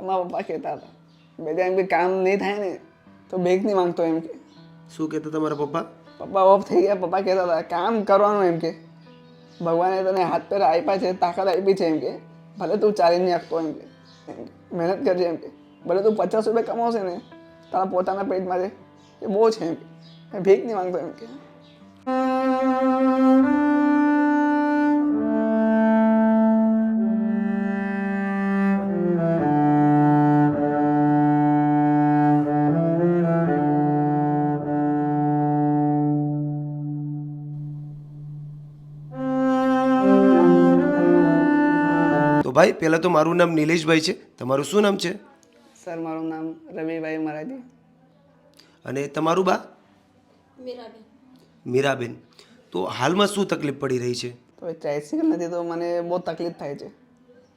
મારા પપ્પા કહેતા હતા. બધા એમ કે કામ નહીં થાય ને તો બેગ નહીં માંગતો એમ કે. શું કહેતા તમારા પપ્પા? પપ્પા ઓફ થઈ ગયા. પપ્પા કહેતા હતા કામ કરવાનું એમ કે. ભગવાને તને હાથ પેર આપ્યા છે તાકાત આપી છે એમ કે. ભલે તું ચાલી નહીં આપતો એમ કે મહેનત કરજે એમ કે. ભલે તું પચાસ રૂપિયા કમાવશે ને તારા પોતાના પેટમાં છે એ બહુ છે એમ કે. ભીખ નહીં માંગતો એમ કે. ભાઈ પહેલાં તો મારું નામ નિલેશભાઈ છે. તમારું શું નામ છે? સર મારું નામ રવિભાઈ મરાઠી. અને તમારું બા? મીરાબેન. મીરાબેન. તો હાલમાં શું તકલીફ પડી રહી છે? તો એ ટ્રાઇસિકલ નથી તો મને બહુ તકલીફ થાય છે.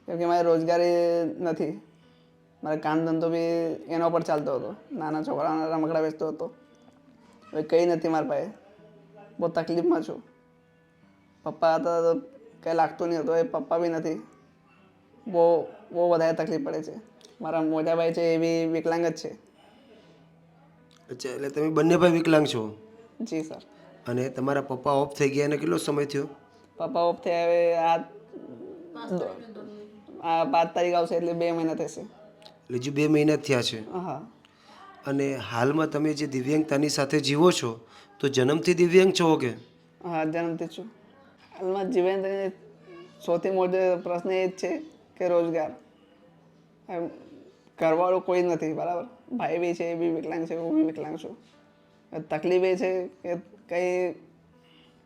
કેમ કે મારે રોજગારી નથી. મારે કામ ધંધો બી એના ઉપર ચાલતો હતો. નાના છોકરાના રમકડા વેચતો હતો. હવે કંઈ નથી મારા પાસે. બહુ તકલીફમાં છું. પપ્પા હતા તો કંઈ લાગતું નહીં હતું. એ પપ્પા બી નથી. બહુ બહુ વધારે તકલીફ પડે છે. મારા મોટાભાઈ છે એ બી વિકલાંગ જ છે. અચ્છા એટલે તમે બંને ભાઈ વિકલાંગ છો? જી સર. અને તમારા પપ્પા ઓફ થઈ ગયા એને કેટલો સમય થયો? પપ્પા ઓફ થયા હવે આ આ પાંચ તારીખ આવશે એટલે બે મહિના થશે. એટલે હજુ બે મહિના થયા છે. હા અને હાલમાં તમે જે દિવ્યાંગતાની સાથે જીવો છો તો જન્મથી દિવ્યાંગ છો કે? હા જન્મથી છું. હાલમાં જીવન સૌથી મોટો પ્રશ્ન એ જ છે કે રોજગાર. એમ ઘરવાળું કોઈ જ નથી બરાબર? ભાઈ બી છે એ બી વિકલાંગ છે હું બી વિકલાંગ છું. તકલીફ એ છે કે કંઈ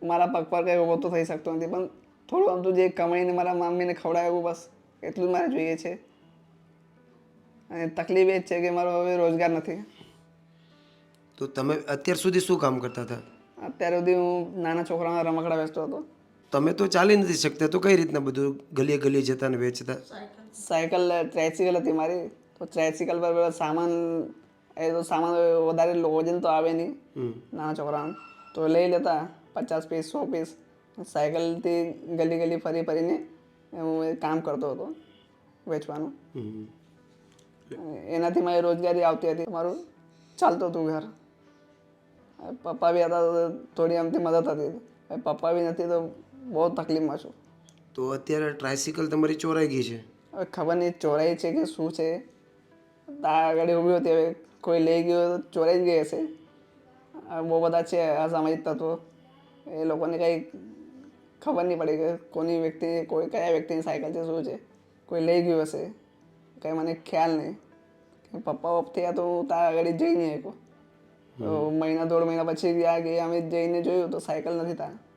મારા પગ પર કંઈ ઊભો તો થઈ શકતો નથી. પણ થોડું આમ તો જે કમાઈને મારા મમ્મીને ખવડાવ્યું બસ એટલું જ મારે જોઈએ છે. અને તકલીફ એ જ છે કે મારો હવે રોજગાર નથી. તો તમે અત્યાર સુધી શું કામ કરતા હતા? અત્યાર સુધી હું નાના છોકરાના રમકડા વેચતો હતો. તમે તો ચાલી નથી શકતા તો કઈ રીતના બધું ગલીએ ગલીએ જતા ને વેચતા? સાયકલ ટ્રેસિકલ હતી મારી. તો ટ્રેસિકલ પર સામાન એ તો સામાન વધારે વજન તો આવે નહીં. નાના છોકરાનું. તો લઈ લેતા પચાસ પીસ સો પીસ સાયકલથી ગલી ગલી ફરી ફરીને હું કામ કરતો હતો વેચવાનું. એનાથી મારી રોજગારી આવતી હતી. મારું ચાલતું હતું ઘર. પપ્પા બી હતા થોડી આમથી મદદ હતી. પપ્પા બી નથી તો બહુ તકલીફમાં છું. તો અત્યારે ટ્રાયસિકલ તમારી ચોરાઈ ગઈ છે? હવે ખબર નહીં ચોરાઈ છે કે શું છે? ત્યાં આગળ ઊભી હતી હવે કોઈ લઈ ગયો તો ચોરાઈ જ ગઈ હશે. બહુ બધા છે અસામાજિક તત્વો. એ લોકોને કંઈ ખબર નહીં પડી કે કોની વ્યક્તિ કોઈ કયા વ્યક્તિની સાયકલ છે શું છે? કોઈ લઈ ગયું હશે? કંઈ મને ખ્યાલ નહીં. કે પપ્પા ઓફ થયા તો હું ત્યાં આગળ જઈ નહીં શક્યો તો મહિના દોઢ મહિના પછી ગયા કે અમે જઈને જોયું તો સાયકલ નથી ત્યાં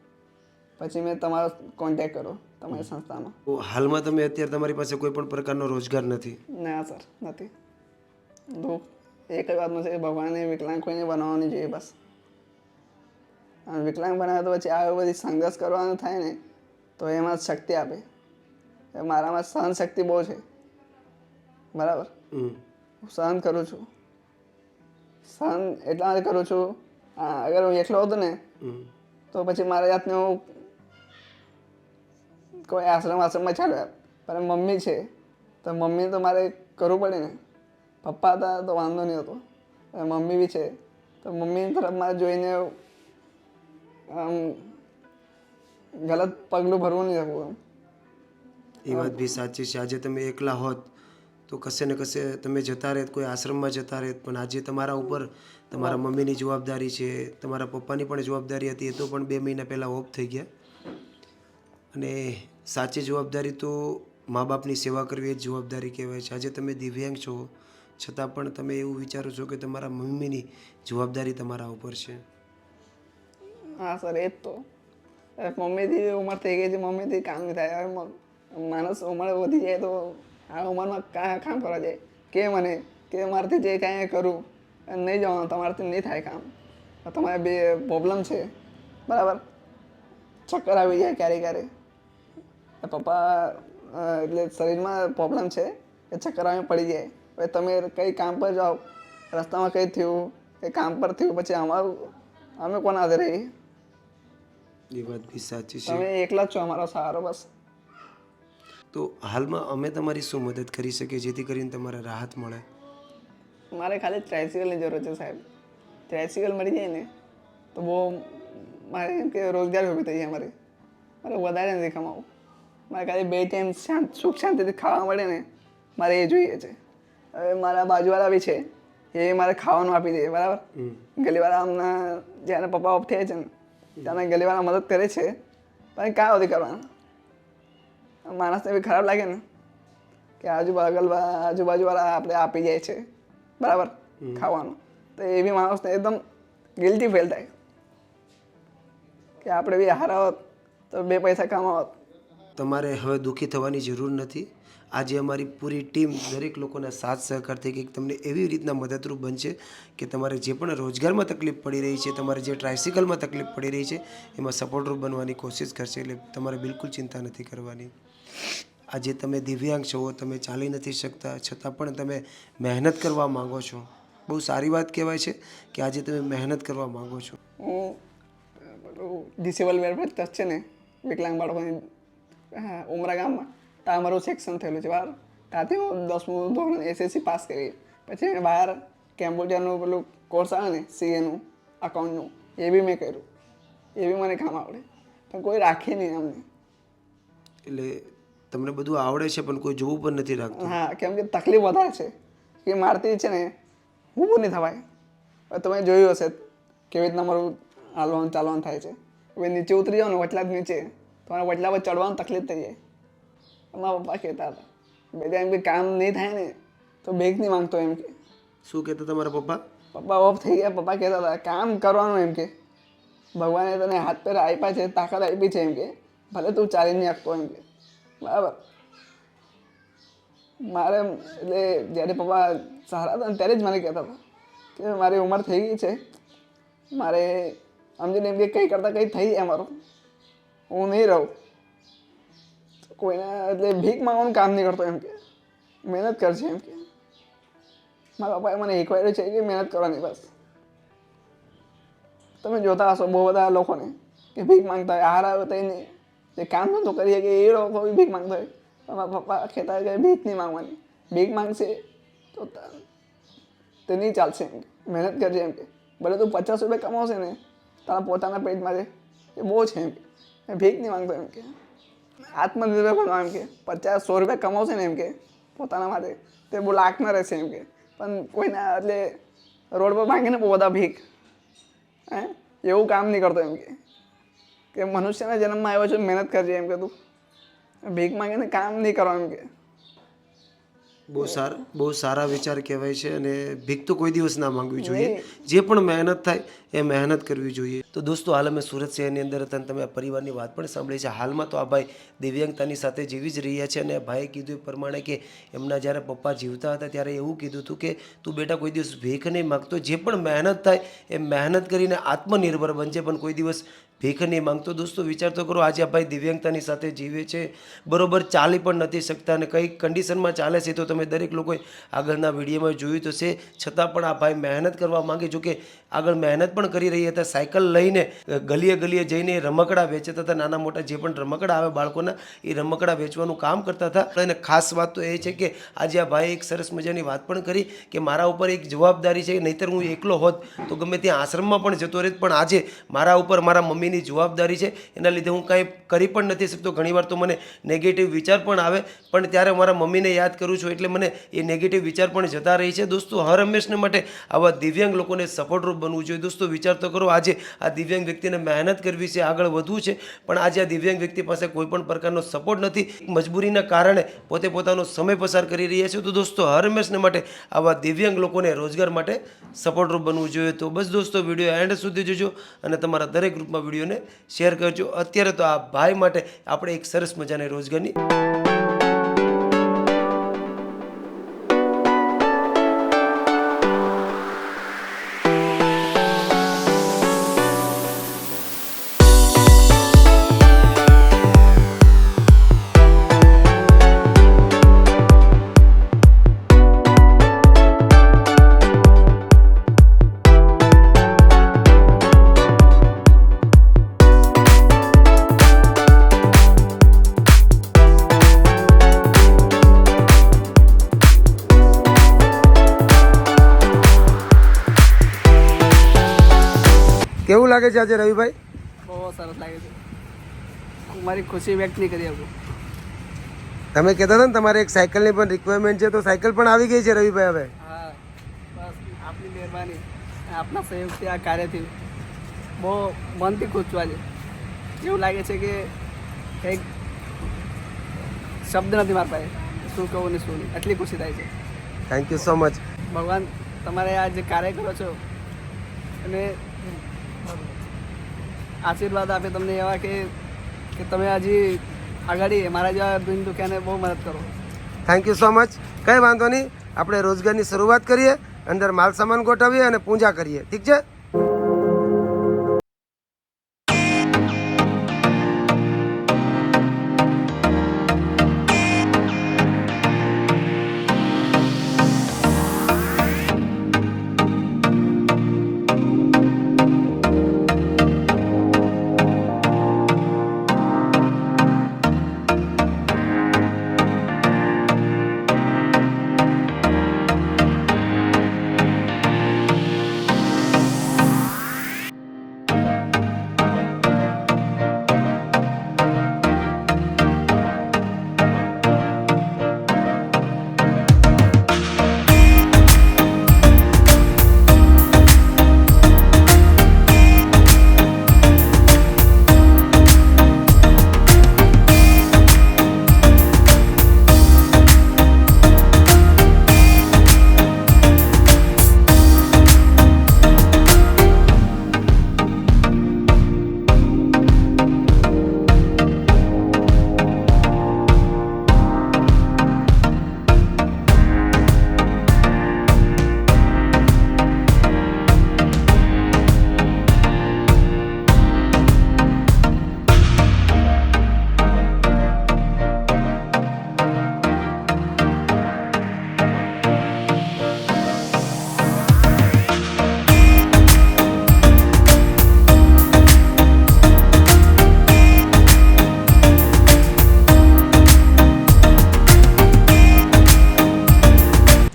પછી મેં તમારો કોન્ટેક્ટ કર્યો તમારી સંસ્થામાં હાલમાં તમે અત્યારે તમારી પાસે કોઈ પણ પ્રકારનો રોજગાર નથી? ના સર નથી. દુઃખ. એક જ વાતનું છે ભગવાનને ભગવાને વિકલાંગ કોઈને બનાવવાની જોઈએ બસ. અને વિકલાંગ બનાવે તો પછી આવી બધી સંઘર્ષ કરવાનું થાય ને તો એમાં શક્તિ આપે. મારામાં સહન શક્તિ બહુ છે. બરાબર? હું સહન કરું છું. સહન એટલા માટે કરું છું અગર હું એકલો હતો ને તો પછી મારા જાતને હું કોઈ આશ્રમ આશ્રમમાં ચાલ્યો પણ મમ્મી છે, તો મમ્મી તો મારે કરવું પડે ને. પપ્પા હતા તો વાંધો નહીં હતો. મમ્મી બી છે, તો મમ્મી તરફ મારે જોઈને આમ ગલત પગલું ભરવું નહીં શકું એમ. એ વાત બી સાચી છે. આજે તમે એકલા હોત, તો કશે ને કશે તમે જતા રહેત, કોઈ આશ્રમમાં જતા રહેત, પણ આજે તમારા ઉપર તમારા મમ્મીની જવાબદારી છે, તમારા પપ્પાની પણ જવાબદારી હતી, એ તો પણ બે મહિના પહેલાં ઓફ થઈ ગયા. અને સાચી જવાબદારી તો મા બાપની સેવા કરવી એ જ જવાબદારી કહેવાય છે. આજે તમે દિવ્યાંગ છો, છતાં પણ તમે એવું વિચારો છો કે તમારા મમ્મીની જવાબદારી તમારા ઉપર છે. હા, સર, એ જ તો. મમ્મીથી ઉંમર થઈ ગઈ છે, મમ્મીથી કામ થાય. માણસ ઉંમર વધી જાય તો આ ઉંમરમાં કાં, કામ કરવા જાય? કે મને? કે મારાથી જે કાંઈ કરું નહીં જવાનું, તમારાથી નહીં થાય કામ. તમારે બે પ્રોબ્લેમ છે. બરાબર? ચક્કર આવી જાય ક્યારે ક્યારે આ પપ્પા એટલે શરીરમાં પ્રોબ્લેમ છે એ ચક્કર આવી પડી જાય. હવે તમે કંઈ કામ પર જાઓ રસ્તામાં કંઈ થયું કે કામ પર થયું પછી અમારું અમે કોના હાથે રહી એ વાત બી સાચી છે. તમે એકલા જ છો અમારો સહારો બસ. તો હાલમાં અમે તમારી શું મદદ કરી શકીએ જેથી કરીને તમારે રાહત મળે? મારે ખાલી ટ્રાયસિકલની જરૂર છે સાહેબ. ટ્રાયસિકલ મળી જાય ને તો બહુ મારે એમ કે રોજગાર ઊભી થઈ જાય મારે મારે વધારે નથી કમાવું. મારે ખાલી બે ટાઈમ શાંત સુખ શાંતિથી ખાવા મળે ને મારે એ જોઈએ છે. હવે મારા બાજુવાળા બી છે એ મારે ખાવાનું આપી દે બરાબર? ગલીવાળા હમણાં જ્યારે પપ્પા ઓફ થયા છે ને ત્યારે ગલીવાળા મદદ કરે છે પણ કાં સુધી કરવાના. માણસને બી ખરાબ લાગે ને કે આજુબાજુ આજુબાજુવાળા આપણે આપી જાય છે બરાબર? ખાવાનું. તો એ બી માણસને એકદમ ગિલ્ટી ફીલ થાય. કે આપણે બી હારાવત તો બે પૈસા કમાવત. તમારે હવે દુઃખી થવાની જરૂર નથી. આજે અમારી પૂરી ટીમ દરેક લોકોના સાથ સહકારથી કંઈક તમને એવી રીતના મદદરૂપ બનશે કે તમારે જે પણ રોજગારમાં તકલીફ પડી રહી છે, તમારે જે ટ્રાયસિકલમાં તકલીફ પડી રહી છે, એમાં સપોર્ટરૂપ બનવાની કોશિશ કરશે એટલે તમારે બિલકુલ ચિંતા નથી કરવાની. આજે તમે દિવ્યાંગ છો, તમે ચાલી નથી શકતા, છતાં પણ તમે મહેનત કરવા માંગો છો. બહુ સારી વાત કહેવાય છે કે આજે તમે મહેનત કરવા માંગો છો. હું ડિસેબલ વેલફેર છે ને વિકલાંગ બાળકોની હા ઉમરા ગામમાં. ત્યાં અમારું સેક્શન થયેલું છે બહાર ત્યાંથી હું દસમું ધોરણ એસએસસી પાસ કરી. પછી મેં બહાર કેમ્બોડિયાનું પેલું કોર્સ આવે ને સીએનું અકાઉન્ટનું એ બી મેં કર્યું. એ બી મને કામ આવડે. પણ કોઈ રાખે નહીં અમને. એટલે તમને બધું આવડે છે પણ કોઈ જોવું પણ નથી રાખતું. હા કેમ કે તકલીફ વધારે છે. કે મારતી છે ને ઊભું નહીં થવાય. હવે તમે જોયું હશે કેવી રીતના મારું હાલવાનું ચાલવાનું થાય છે. હવે નીચે ઉતરી જાઓ ને વચલાદ જ નીચે. તમારે વડલા પર ચડવાનું તકલીફ થઈ જાય. મારા પપ્પા કહેતા હતા. બધા એમ કે કામ નહીં થાય ને તો બેગ નહીં માંગતો એમ કે. શું કહેતા તમારા પપ્પા? પપ્પા ઓફ થઈ ગયા. પપ્પા કહેતા હતા કામ કરવાનું એમ કે. ભગવાને તને હાથ પેર આપ્યા છે તાકાત આપી છે એમ કે. ભલે તું ચાલી નહીં આપતો એમ કે. બરાબર. મારે એટલે જ્યારે પપ્પા સારા હતા ને ત્યારે જ મને કહેતા હતા કે મારી ઉંમર થઈ ગઈ છે. મારે સમજીને એમ કે કંઈ કરતાં કંઈ થઈ જાય મારું હું નહીં રહું. કોઈને, એટલે ભીખ માંગવાનું કામ નહીં કરતો એમ કે. મહેનત કરશે એમ કે. મારા પપ્પાએ મને શીખવાડ્યું છે કે મહેનત કરવાની બસ. તમે જોતા હશો બહુ બધા લોકોને કે ભીખ માંગતા હોય, આહાર આવે તો નહીં. જે કામ નહોતું કરીએ કે એ લોકો બી ભીખ માંગતા હોય. મારા પપ્પા કહેતા કે ભીખ નહીં માંગવાની. ભીખ માંગશે તો તે નહીં ચાલશે એમ મહેનત કરજે એમ કે. ભલે તું પચાસ રૂપિયા કમાવશે ને, તારા પોતાના પેટ માટે એ બહુ છે એમ કે. ભીખ નહીં માંગતો એમ કે. આત્મનિર્ભર બનવા એમ કે. પચાસ સો રૂપિયા કમાવશે ને એમ કે. પોતાના માટે. તે બહુ લાખમાં રહેશે એમ કે. પણ કોઈના એટલે રોડ પર માંગીને બહુ બધા ભીખ. હે? એવું કામ નહીં કરતો એમ કે. કે મનુષ્યના જન્મમાં આવ્યો છે, મહેનત કરજે એમ કે તું. ભીખ માંગીને કામ નહીં કરો એમ કે. બહુ સારા બહુ સારા વિચાર કહેવાય છે અને ભીખ તો કોઈ દિવસ ના માંગવી જોઈએ. જે પણ મહેનત થાય એ મહેનત કરવી જોઈએ. તો દોસ્તો હાલ અમે સુરત શહેરની અંદર હતા અને તમે આ પરિવારની વાત પણ સાંભળી છે. હાલમાં તો આ ભાઈ દિવ્યાંગતાની સાથે જીવી જ રહ્યા છે અને ભાઈએ કીધું એ પ્રમાણે કે એમના જ્યારે પપ્પા જીવતા હતા ત્યારે એવું કીધું હતું કે તું બેટા કોઈ દિવસ ભીખ નહીં માગતો. જે પણ મહેનત થાય એ મહેનત કરીને આત્મનિર્ભર બનજે. પણ કોઈ દિવસ ભીખ નહીં માંગતો. દોસ્તો, વિચાર તો કરો, આજે આ ભાઈ દિવ્યાંગતાની સાથે જીવે છે. બરોબર, ચાલી પણ નથી શકતા અને કઈ કન્ડિશનમાં ચાલે છે તો તમે દરેક લોકોએ આગળના વિડીયોમાં જોયું તો છે. છતાં પણ આ ભાઈ મહેનત કરવા માગે, જો કે આગળ મહેનત પણ કરી રહ્યા હતા. સાયકલ લઈને ગલીએ ગલીએ જઈને રમકડા વેચતા હતા. નાના મોટા જે પણ રમકડા આવે બાળકોના, એ રમકડા વેચવાનું કામ કરતા હતા. અને ખાસ વાત તો એ છે કે આજે આ ભાઈ એક સરસ મજાની વાત પણ કરી કે મારા ઉપર એક જવાબદારી છે. નહીંતર હું એકલો હોત તો ગમે ત્યાં આશ્રમમાં પણ જતો રહેત પણ આજે મારા ઉપર, મારા મમ્મીની જવાબદારી છે. એના લીધે હું કાંઈ કરી પણ નથી શકતો. ઘણીવાર તો મને નેગેટિવ વિચાર પણ આવે. પણ ત્યારે મારા મમ્મીને યાદ કરું છું એટલે મને એ નેગેટિવ વિચાર પણ જતા રહી છે. દોસ્તો, હર હંમેશને માટે આવા દિવ્યાંગ લોકોને સપોર્ટરૂપ બનવું જોઈએ. દોસ્તો, વિચાર તો કરો. આજે આ દિવ્યાંગ વ્યક્તિને મહેનત કરવી છે, આગળ વધવું છે. પણ આજે આ દિવ્યાંગ વ્યક્તિ પાસે કોઈ પણ પ્રકારનો સપોર્ટ નથી. મજબૂરીના કારણે પોતે પોતાનો સમય પસાર કરી રહ્યા છે. તો દોસ્તો, હર હંમેશને માટે આવા દિવ્યાંગ લોકોને રોજગાર માટે સપોર્ટરૂપ બનવું જોઈએ. તો બસ દોસ્તો, વીડિયો એન્ડ સુધી જોજો અને તમારા દરેક ગ્રુપમાં વિડીયોને શેર કરજો. અત્યારે તો આ ભાઈ માટે આપણે એક સરસ મજાની રોજગારની લાગે છે આજે રવિભાઈ? બહુ સરસ લાગે છે. મારી ખુશી વ્યક્ત નહીં કરી આપું. તમે કહેતા હતા ને તમારે એક સાયકલની પણ રિક્વાયરમેન્ટ છે તો સાયકલ પણ આવી ગઈ છે રવિભાઈ હવે? હા બસ આપની મહેરબાની. આપના સહયોગથી આ કાર્યથી બહુ મનથી ખુશ છું એવું લાગે છે કે કંઈક શબ્દ નથી મારા પાસે. શું કહું ને શું નહીં. એટલી ખુશી થાય છે. થેન્ક યુ સો મચ ભગવાન તમારે આ જે કાર્ય કરો છો અને આશીર્વાદ આપે તમને એવા કે કે તમે હજી આગળ મારા જેવા બિન દુખ્યાને બહુ મદદ કરો. થેન્ક યુ સો મચ કંઈ વાંધો નહીં. આપણે રોજગારની શરૂઆત કરીએ, અંદર માલ સામાન ગોઠવીએ અને પૂજા કરીએ. ઠીક છે?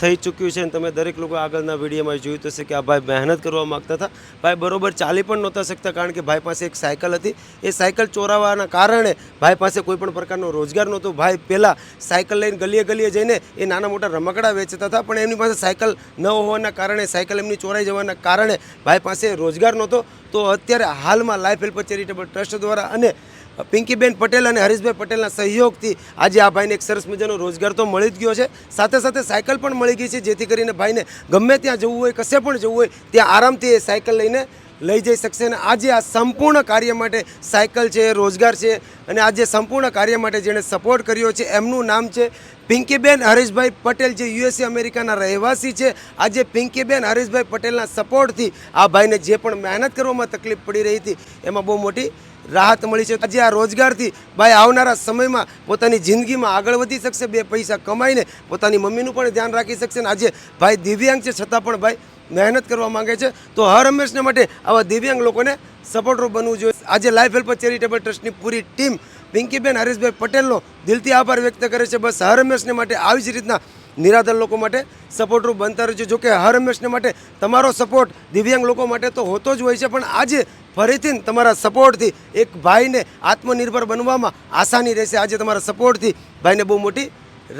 થઈ ચૂક્યું છે અને તમે દરેક લોકો આગળના વિડીયોમાં જોયું તો કે આ ભાઈ મહેનત કરવા માગતા હતા. ભાઈ બરોબર ચાલી પણ નહોતા શકતા કારણ કે ભાઈ પાસે એક સાયકલ હતી. એ સાયકલ ચોરાવાના કારણે ભાઈ પાસે કોઈપણ પ્રકારનો રોજગાર નહોતો. ભાઈ પહેલાં સાયકલ લઈને ગલીએ ગલીએ જઈને એ નાના મોટા રમકડા વેચતા હતા, પણ એમની પાસે સાયકલ ન હોવાના કારણે, સાયકલ એમની ચોરાઈ જવાના કારણે ભાઈ પાસે રોજગાર નહોતો. તો અત્યારે હાલમાં લાઈફ હેલ્પર ચેરિટેબલ ટ્રસ્ટ દ્વારા અને પિંકીબેન પટેલ અને હરીશભાઈ પટેલના સહયોગથી આજે આ ભાઈને એક સરસ મજાનો રોજગાર તો મળી જ ગયો છે. સાથે સાથે સાયકલ પણ મળી ગઈ છે, જેથી કરીને ભાઈને ગમે ત્યાં જવું હોય, કશે પણ જવું હોય, ત્યાં આરામથી એ સાયકલ લઈને લઈ જઈ શકશે અને આજે આ સંપૂર્ણ કાર્ય માટે સાયકલ છે, રોજગાર છે અને આજે સંપૂર્ણ કાર્ય માટે જેણે સપોર્ટ કર્યો છે, એમનું નામ છે પિંકીબેન હરીશભાઈ પટેલ, જે યુએસએ અમેરિકાના રહેવાસી છે. આજે પિંકીબેન હરીશભાઈ પટેલના સપોર્ટથી આ ભાઈને જે પણ મહેનત કરવામાં તકલીફ પડી રહી હતી, એમાં બહુ મોટી રાહત મળી છે. આજે આ રોજગારથી ભાઈ આવનારા સમયમાં પોતાની જિંદગીમાં આગળ વધી શકશે, બે પૈસા કમાઈને પોતાની મમ્મીનું પણ ધ્યાન રાખી શકશે અને આજે ભાઈ દિવ્યાંગ છે, છતાં પણ ભાઈ મહેનત કરવા માંગે છે. તો હર હંમેશને માટે આવા દિવ્યાંગ લોકોને સપોર્ટરૂપ બનવું જોઈએ. આજે લાઈફ હેલ્પર ચેરિટેબલ ટ્રસ્ટની પૂરી ટીમ પિંકીબેન હરીશભાઈ પટેલનો દિલથી આભાર વ્યક્ત કરે છે. બસ હર હંમેશને માટે આવી જ રીતના નિરાધાર લોકો માટે સપોર્ટરૂપ બનતા રહેજો જોકે હર હંમેશને માટે તમારો સપોર્ટ દિવ્યાંગ લોકો માટે તો હોતો જ હોય છે. પણ આજે ફરીથી તમારા સપોર્ટથી એક ભાઈને આત્મનિર્ભર બનવામાં આસાની રહેશે. આજે તમારા સપોર્ટથી ભાઈને બહુ મોટી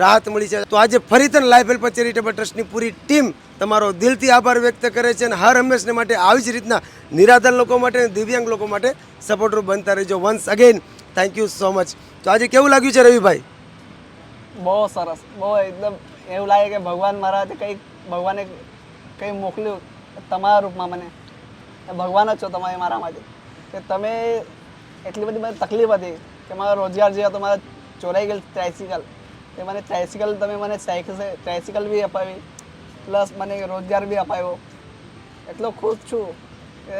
રાહત મળી છે. તો આજે ફરીથી લાઈફ હેલ્પ ચેરિટેબલ ટ્રસ્ટની પૂરી ટીમ તમારો દિલથી આભાર વ્યક્ત કરે છે અને હર હંમેશને માટે આવી જ રીતના નિરાધાર લોકો માટે દિવ્યાંગ લોકો માટે સપોર્ટરૂપ બનતા રહેજો. Once again thank you so much તો આજે કેવું લાગ્યું છે રવિભાઈ? બહુ સરસ. બહુ એકદમ એવું લાગે કે ભગવાન મારા હાથે કંઈક ભગવાને કંઈ મોકલ્યું તમારા રૂપમાં મને. ભગવાન જ છો તમારે મારા માટે. કે તમે એટલી બધી મને તકલીફ હતી કે મારો રોજગાર જે હતો મારા ચોરાઈ ગયેલ ટ્રાયસિકલ એ મને ટ્રાયસિકલ તમે મને સાયકલ ટ્રાયસિકલ બી અપાવી પ્લસ મને રોજગાર બી અપાવ્યો એટલો ખુશ છું કે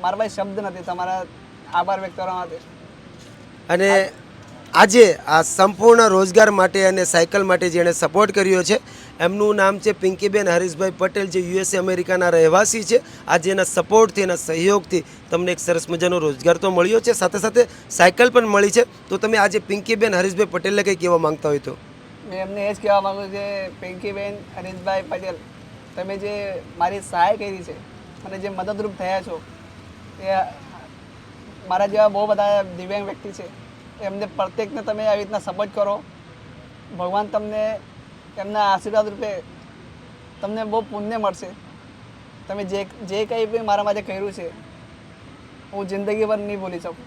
મારા પાસે શબ્દ નથી તમારા આભાર વ્યક્ત કરવા માટે. અને આજે આ સંપૂર્ણ રોજગાર માટે અને સાયકલ માટે જેણે સપોર્ટ કર્યો છે, એમનું નામ છે પિંકીબેન હરીશભાઈ પટેલ, જે યુએસએ અમેરિકાના રહેવાસી છે. આજે એના સપોર્ટથી એના સહયોગથી તમને એક સરસ મજાનો રોજગાર તો મળ્યો છે. સાથે સાથે સાયકલ પણ મળી છે. તો તમે આજે પિંકીબેન હરીશભાઈ પટેલને કંઈ કહેવા માગતા હોય તો? મેં એમને એ જ કહેવા માગું કે પિંકીબેન હરીશભાઈ પટેલ, તમે જે મારી સહાય કરી છે અને જે મદદરૂપ થયા છો, એ મારા જેવા બહુ બધા દિવ્યાંગ વ્યક્તિ છે. એમને પ્રત્યેકને તમે આવી રીતના સપોર્ટ કરો. ભગવાન તમને એમના આશીર્વાદ રૂપે તમને બહુ પુણ્ય મળશે. તમે જે જે કંઈ બી મારા માટે કર્યું છે હું જિંદગીભર નહીં ભૂલી શકું.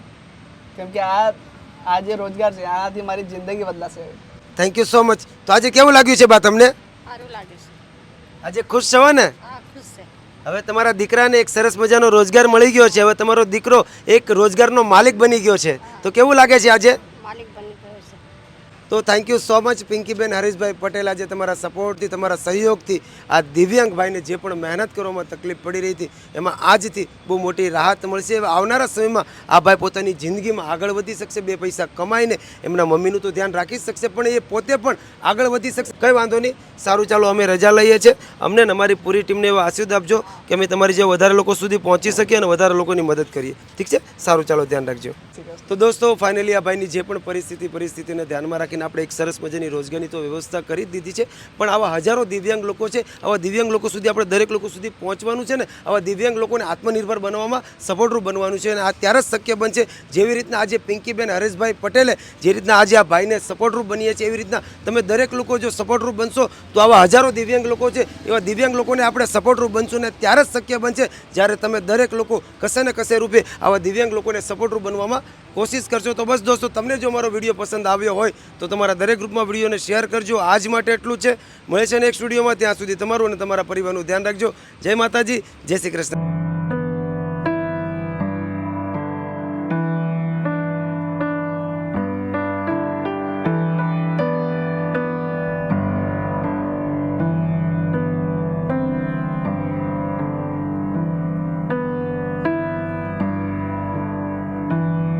કેમ કે આ આ જે રોજગાર છે આનાથી મારી જિંદગી બદલાશે. થેન્ક યુ સો મચ તો આજે કેવું લાગ્યું છે બા તમને? સારું લાગ્યું છે. આજે ખુશ છો ને? હવે તમારા દીકરાને એક સરસ મજાનો રોજગાર મળી ગયો છે. હવે તમારો દીકરો એક રોજગારનો માલિક બની ગયો છે. તો કેવું લાગે છે આજે? તો thank you so much Pinkiben Harishbhai Patel આજે તમારા સપોર્ટથી તમારા સહયોગથી આ દિવ્યાંગ ભાઈને જે પણ મહેનત કરવામાં તકલીફ પડી રહી હતી એમાં આજથી બહુ મોટી રાહત મળશે. આવનારા સમયમાં આ ભાઈ પોતાની જિંદગીમાં આગળ વધી શકશે બે પૈસા કમાઈને એમના મમ્મીનું તો ધ્યાન રાખી જ શકશે પણ એ પોતે પણ આગળ વધી શકશે. કંઈ વાંધો નહીં સારું ચાલો અમે રજા લઈએ છીએ. અમને અમારી પૂરી ટીમને એવા આશીર્વાદ આપજો કે અમે તમારી જે વધારે લોકો સુધી પહોંચી શકીએ અને વધારે લોકોની મદદ કરીએ. ઠીક છે? સારું ચાલો ધ્યાન રાખજો. તો દોસ્તો ફાઇનલી આ ભાઈની જે પણ પરિસ્થિતિ પરિસ્થિતિને ધ્યાનમાં રાખીને આપણે એક સરસ મજાની રોજગારની તો વ્યવસ્થા કરી દીધી છે. પણ આવા હજારો દિવ્યાંગ લોકો છે, આવા દિવ્યાંગ લોકો સુધી આપણે દરેક લોકો સુધી પહોંચવાનું છે ને, આવા દિવ્યાંગ લોકોને આત્મનિર્ભર બનવામાં સપોર્ટરૂપ બનવાનું છે અને આ ત્યારે જ શક્ય બનશે જેવી રીતના આજે પિંકીબેન હરેશભાઈ પટેલે જે રીતના આજે આ ભાઈને સપોર્ટરૂપ બનીએ છીએ એવી રીતના તમે દરેક લોકો જો સપોર્ટરૂપ બનશો તો આવા હજારો દિવ્યાંગ લોકો છે, એવા દિવ્યાંગ લોકોને આપણે સપોર્ટરૂપ બનશું ને ત્યારે જ શક્ય બનશે જ્યારે તમે દરેક લોકો કશે ને કશે રૂપે આવા દિવ્યાંગ લોકોને સપોર્ટરૂપ બનવામાં કોશિશ કરશો. તો બસ દોસ્તો, તમને જો મારો વીડિયો પસંદ આવ્યો હોય તો તમારા દરેક ગ્રુપમાં વિડીયોને શેર કરજો. આજ માટે એટલું છે. મળે છે ને એક સ્ટુડિયોમાં. ત્યાં સુધી તમારું અને તમારા પરિવારનું ધ્યાન રાખજો. જય માતાજી. જય શ્રી કૃષ્ણ.